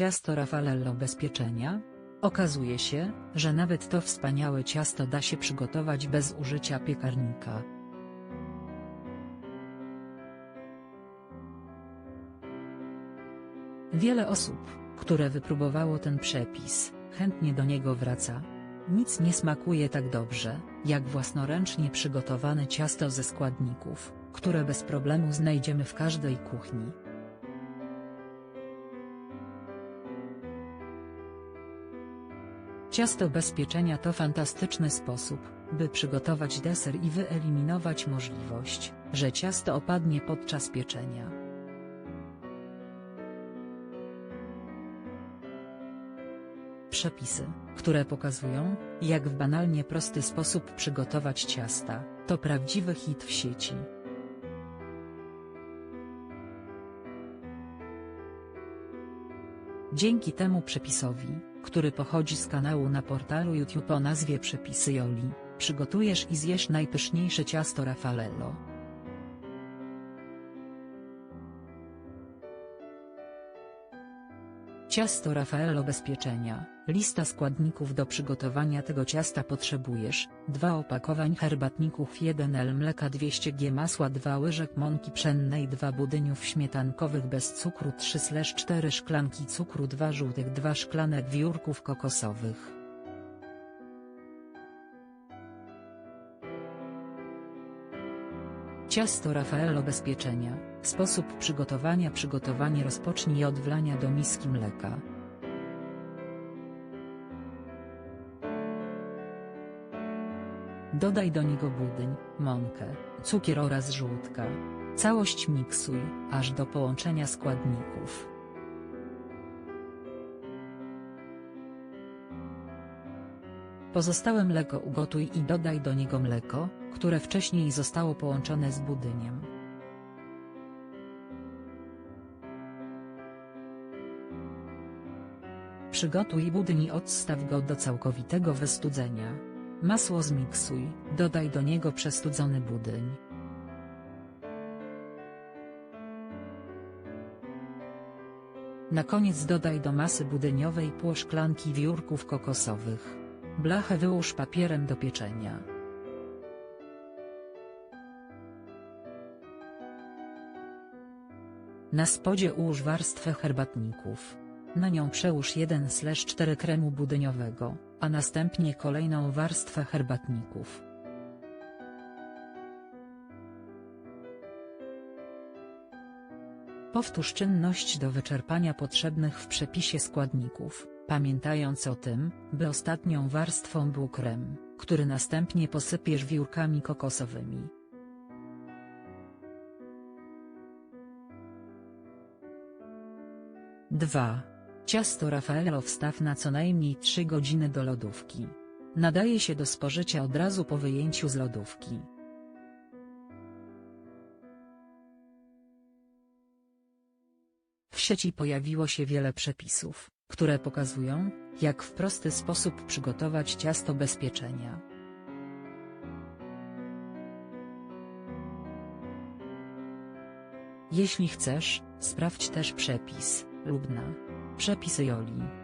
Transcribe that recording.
ciasto Raffaello bezpieczenia? Okazuje się, że nawet to wspaniałe ciasto da się przygotować bez użycia piekarnika. Wiele osób, które wypróbowało ten przepis, chętnie do niego wraca. Nic nie smakuje tak dobrze, jak własnoręcznie przygotowane ciasto ze składników, które bez problemu znajdziemy w każdej kuchni. Ciasto bez pieczenia to fantastyczny sposób, by przygotować deser i wyeliminować możliwość, że ciasto opadnie podczas pieczenia. Przepisy, które pokazują, jak w banalnie prosty sposób przygotować ciasta, to prawdziwy hit w sieci. Dzięki temu przepisowi, który pochodzi z kanału na portalu YouTube o nazwie Przepisy Joli, przygotujesz i zjesz najpyszniejsze ciasto Raffaello. Ciasto Raffaello bezpieczenia. Lista składników do przygotowania tego ciasta potrzebujesz 2 opakowań herbatników 1 l mleka 200 g masła 2 łyżek mąki pszennej 2 budyniów śmietankowych bez cukru 3-4 szklanki cukru 2 żółtych 2 szklanek wiórków kokosowych. Ciasto Raffaello bezpieczenia. Sposób przygotowania Przygotowanie rozpocznij od wlania do miski mleka. Dodaj do niego budyń, mąkę, cukier oraz żółtka. Całość miksuj, aż do połączenia składników. Pozostałe mleko ugotuj i dodaj do niego mleko, które wcześniej zostało połączone z budyniem. Przygotuj budyń i odstaw go do całkowitego wystudzenia. Masło zmiksuj, dodaj do niego przestudzony budyń. Na koniec dodaj do masy budyniowej pół szklanki wiórków kokosowych. Blachę wyłóż papierem do pieczenia. Na spodzie ułóż warstwę herbatników. Na nią przełóż 1-4 kremu budyniowego, a następnie kolejną warstwę herbatników. Powtórz czynność do wyczerpania potrzebnych w przepisie składników, pamiętając o tym, by ostatnią warstwą był krem, który następnie posypiesz wiórkami kokosowymi. Dwa. Ciasto Raffaello wstaw na co najmniej 3 godziny do lodówki. Nadaje się do spożycia od razu po wyjęciu z lodówki. W sieci pojawiło się wiele przepisów, które pokazują, jak w prosty sposób przygotować ciasto bez pieczenia. Jeśli chcesz, sprawdź też przepis, lub na przepisy Joli.